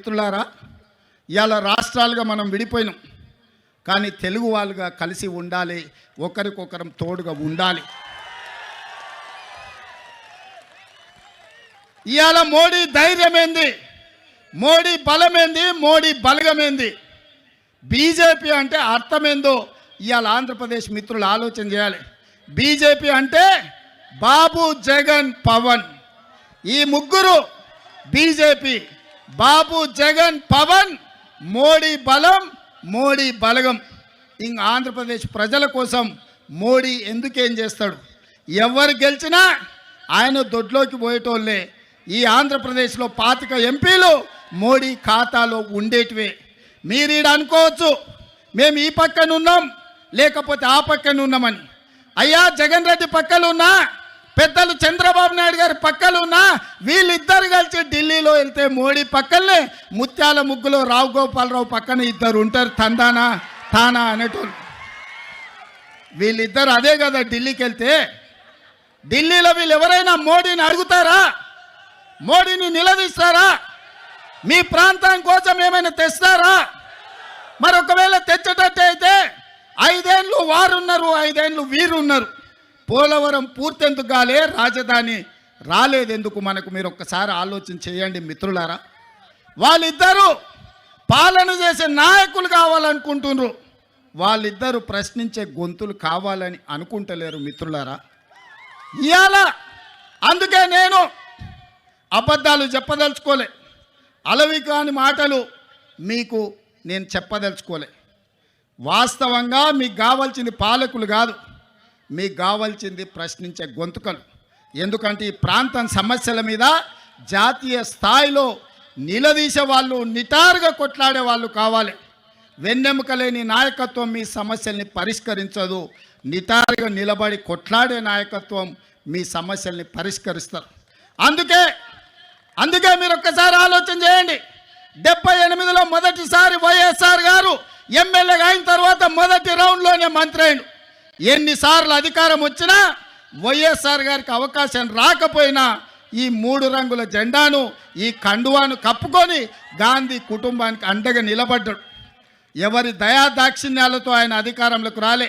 మిత్రులారా ఇవాళ రాష్ట్రాలుగా మనం విడిపోయినాం. కానీ తెలుగు వాళ్ళుగా కలిసి ఉండాలి ఒకరికొకరం తోడుగా ఉండాలి. ఇవాళ మోడీ ధైర్యమేంది? మోడీ బలమేంది? మోడీ బలగమేంది? బీజేపీ అంటే అర్థమేందో ఇవాళ ఆంధ్రప్రదేశ్ మిత్రులు ఆలోచన చేయాలి. బీజేపీ అంటే బాబు జగన్ పవన్. ఈ ముగ్గురు బీజేపీ బాబు జగన్ పవన్ మోడీ బలం మోడీ బలగం. ఇంక ఆంధ్రప్రదేశ్ ప్రజల కోసం మోడీ ఎందుకేం చేస్తాడు? ఎవరు గెలిచినా ఆయన దొడ్లోకి పోయేటోళ్ళే. ఈ ఆంధ్రప్రదేశ్లో పాతిక ఎంపీలు మోడీ ఖాతాలో ఉండేటివే. మీరు ఈడ అనుకోవచ్చు మేము ఈ పక్కన ఉన్నాం లేకపోతే ఆ పక్కన ఉన్నామని. అయ్యా జగన్ రెడ్డి పక్కన ఉన్నా పెద్దలు చంద్రబాబు నాయుడు గారి పక్కలున్నా వీళ్ళిద్దరు కలిసి ఢిల్లీలో వెళ్తే మోడీ పక్కనే ముత్యాల ముగ్గులో రావు గోపాలరావు పక్కన ఇద్దరు ఉంటారు. తందానా తానా అనేటోళ్ళు. వీళ్ళిద్దరు అదే కదా ఢిల్లీకి వెళ్తే. ఢిల్లీలో వీళ్ళు ఎవరైనా మోడీని అడుగుతారా? మోడీని నిలదీస్తారా? మీ ప్రాంతం కోసం ఏమైనా తెస్తారా? మరి ఒకవేళ తెచ్చేటట్టు అయితే ఐదేళ్ళు వారున్నారు ఐదేళ్ళు వీరున్నారు. పోలవరం పూర్తెందుకు కాలే రాజధాని రాలేదెందుకు మనకు? మీరు ఒక్కసారి ఆలోచన చేయండి మిత్రులారా. వాళ్ళిద్దరూ పాలన చేసే నాయకులు కావాలనుకుంటున్నారు. వాళ్ళిద్దరూ ప్రశ్నించే గొంతులు కావాలని అనుకుంటలేరు మిత్రులారా. ఇవాళ అందుకే నేను అబద్ధాలు చెప్పదలుచుకోలే. అలవి కాని మాటలు మీకు నేను చెప్పదలుచుకోలే. వాస్తవంగా మీకు కావాల్సింది పాలకులు కాదు. మీకు కావాల్సింది ప్రశ్నించే గొంతుకలు. ఎందుకంటే ఈ ప్రాంతం సమస్యల మీద జాతీయ స్థాయిలో నిలదీసే వాళ్ళు నిటారుగా కొట్లాడే వాళ్ళు కావాలి. వెన్నెముక లేని నాయకత్వం మీ సమస్యల్ని పరిష్కరించదు. నిటారుగా నిలబడి కొట్లాడే నాయకత్వం మీ సమస్యల్ని పరిష్కరిస్తారు. అందుకే అందుకే మీరు ఒక్కసారి ఆలోచన చేయండి. డెబ్బై ఎనిమిదిలో మొదటిసారి వైఎస్ఆర్ గారు ఎమ్మెల్యేగా అయిన తర్వాత మొదటి రౌండ్లోనే మంత్రి అయిండు ఎన్నిసార్లు అధికారం వచ్చినా వైఎస్ఆర్ గారికి అవకాశం రాకపోయినా ఈ మూడు రంగుల జెండాను ఈ కండువాను కప్పుకొని గాంధీ కుటుంబానికి అండగా నిలబడ్డాడు. ఎవరి దయా దాక్షిణ్యాలతో ఆయన అధికారంలోకి రాలే.